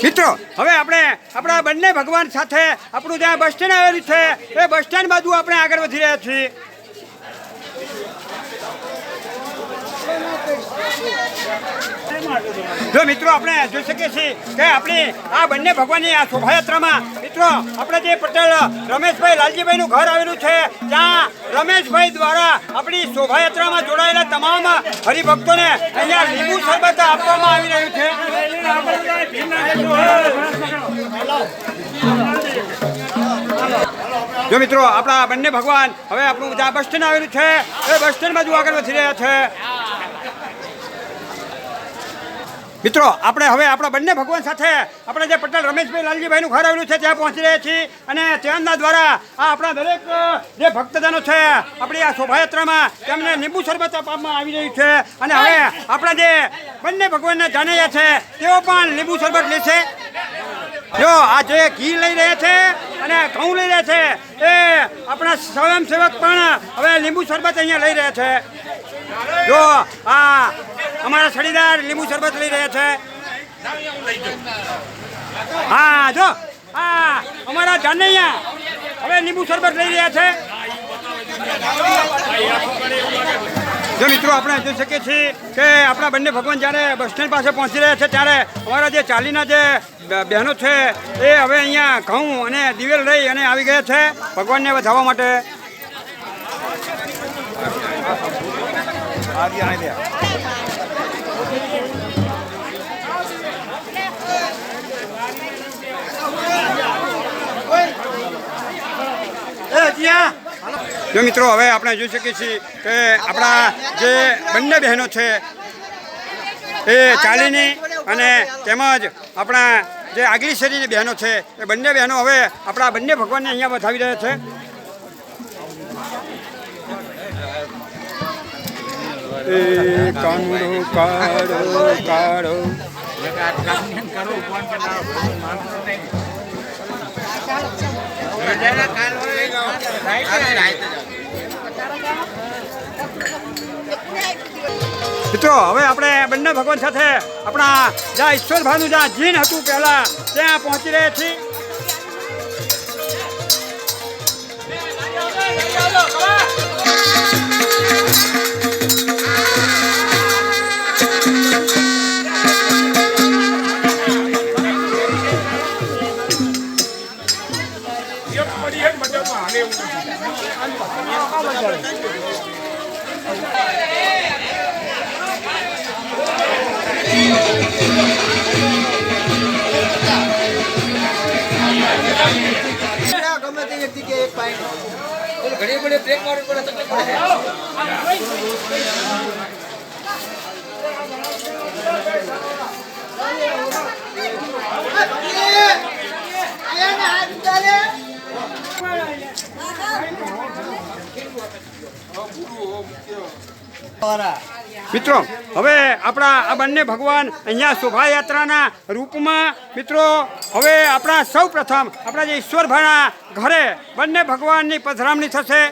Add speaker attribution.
Speaker 1: મિત્રો, હવે આપણે આપણા બંને ભગવાન સાથે આપણું જ્યાં બસ સ્ટેન્ડ આવેલું છે, એ બસ સ્ટેન્ડ બાજુ આપણે આગળ વધી રહ્યા છીએ. જો મિત્રો, આપણે જોઈ શકીએ છીએ કે આપણી આ બંને ભગવાનની આ શોભાયાત્રામાં, મિત્રો, આપણે જે પટેલ, રમેશભાઈ લાલજીભાઈનું ઘર આવેલું છે, ત્યાં રમેશભાઈ દ્વારા આપણી શોભાયાત્રામાં જોડાયેલા તમામ હરિભક્તોને અહીંયા લીંબુ શરબત આપવામાં આવી જો મિત્રો, આપણા બંને ભગવાન હવે આપણું જ્યાં બસ સ્ટેન્ડ આવેલું છે, એ બસ સ્ટેન્ડ બાજુ આગળ વધી રહ્યા છે. મિત્રો, આપણે હવે આપણા બંને ભગવાન સાથે આપણે જે પટેલ રમેશભાઈ લાલજીભાઈનું ઘર આવેલું છે, ત્યાં પહોંચી રહ્યા છીએ અને તેમના દ્વારા આ આપણા દરેક જે ભક્તજનો છે, આપણી આ શોભાયાત્રામાં તેમને લીંબુ શરબત આપવામાં આવી રહ્યું છે. અને હવે આપણા જે બંને ભગવાનને જાણ્યા છે, તેઓ પણ લીંબુ શરબત લેશે. જો, આ જે ઘી લઈ રહ્યા છે અને ઘઉં લઈ રહ્યા છે. એ આપણા સ્વયંસેવક પણ હવે લીંબુ શરબત અહીંયા લઈ રહ્યા છે. જો, આ અમારા સડીદાર લીંબુ શરબત લઈ રહ્યા છે. હા, જો, હા, અમારા જાનૈયા હવે લીંબુ શરબત લઈ રહ્યા છે. જો મિત્રો, આપણે જોઈ શકીએ છીએ કે આપણા બંને ભગવાન જ્યારે બસ સ્ટેન્ડ પાસે પહોંચી રહ્યા છે, ત્યારે અમારા જે ચાલીના જે બહેનો છે, એ હવે અહીંયા ઘઉં અને દિવેલ લઈ અને આવી ગયા છે ભગવાનને વધાવવા માટે. જો મિત્રો હવે આપણે જોઈ શકીએ છીએ કે આપણા જે બંને બહેનો છે એ ચાલીની અને તેમજ આપણા જે આગલી શેરીની બહેનો છે એ બંને બહેનો હવે આપણા બંને ભગવાનને અહીંયા બતાવી રહ્યા છે. એ કાનુડો કાળો કાળો. મિત્રો, હવે આપણે બંને ભગવાન સાથે આપણા જ્યાં ઈશ્વરભાનું જ્યાં જીન હતું પહેલા, ત્યાં પહોંચી રહ્યા છીએ.
Speaker 2: ગમે તે ઘડી ઘડી બ્રેક મારવી પડે તકલીફ પડે
Speaker 1: મિત્રો, હવે આપણા આ બંને ભગવાન અહીંયા શોભાયાત્રાના રૂપમાં, મિત્રો, હવે આપણા સૌ પ્રથમ આપણા જે ઈશ્વરભાના ઘરે બંને ભગવાનની પધરામણી થશે.